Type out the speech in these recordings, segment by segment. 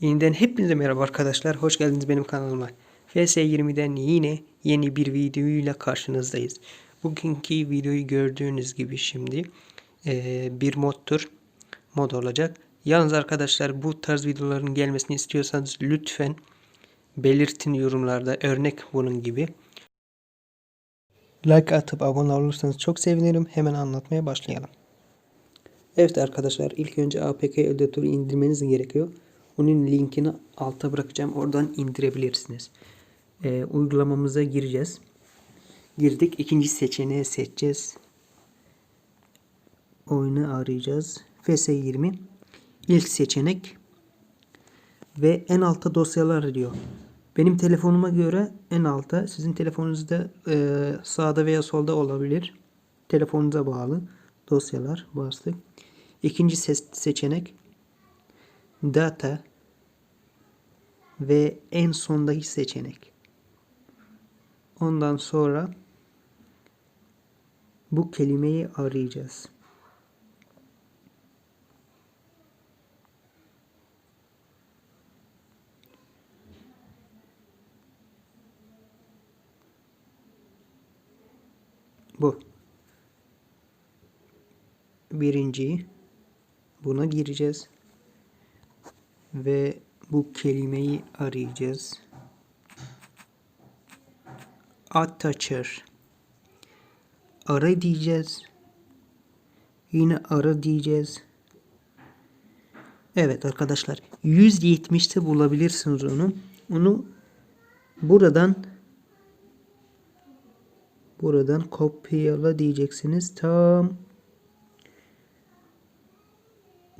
Yeniden hepinize merhaba arkadaşlar. Hoş geldiniz benim kanalıma. FS20'den yine yeni bir videoyla karşınızdayız. Bugünkü videoyu gördüğünüz gibi şimdi eee, bir moddur. Mod olacak. Yalnız arkadaşlar bu tarz videoların gelmesini istiyorsanız lütfen belirtin yorumlarda örnek bunun gibi. Like atıp abone olursanız çok sevinirim. Hemen anlatmaya başlayalım. Evet arkadaşlar ilk önce APK editörü indirmeniz gerekiyor. Onun linkini alta bırakacağım. Oradan indirebilirsiniz. Ee, uygulamamıza gireceğiz. Girdik. İkinci seçeneği seçeceğiz. Oyunu arayacağız. FS20 ilk seçenek ve en altta dosyalar diyor. Benim telefonuma göre en altta sizin telefonunuzda e, sağda veya solda olabilir. Telefonunuza bağlı dosyalar bastık. İkinci seçenek data ve en sondaki seçenek. Ondan sonra bu kelimeyi arayacağız. Bu. Birinciyi buna gireceğiz. Ve bu kelimeyi arayacağız. Attacher. Ara diyeceğiz. Yine ara diyeceğiz. Evet arkadaşlar 170'te bulabilirsiniz onu. Onu buradan buradan kopyala diyeceksiniz. Tam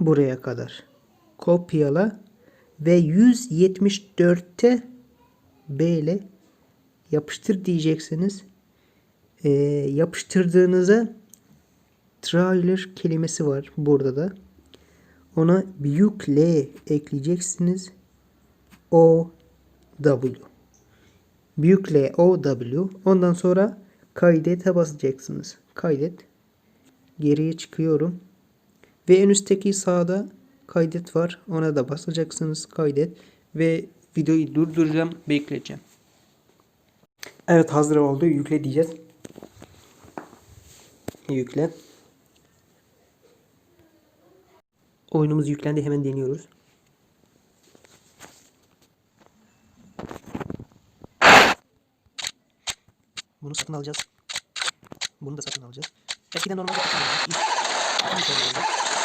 buraya kadar. Kopyala ve 174'te B ile yapıştır diyeceksiniz. Ee, yapıştırdığınızda trailer kelimesi var burada da. Ona büyük L ekleyeceksiniz. O W. Büyük L O W. Ondan sonra kaydete basacaksınız. Kaydet. Geriye çıkıyorum. Ve en üstteki sağda kaydet var. Ona da basacaksınız. Kaydet. Ve videoyu durduracağım. Bekleyeceğim. Evet hazır oldu. Yükle diyeceğiz. Yükle. Oyunumuz yüklendi. Hemen deniyoruz. Bunu satın alacağız. Bunu da satın alacağız. Eskiden normalde satın alacağız.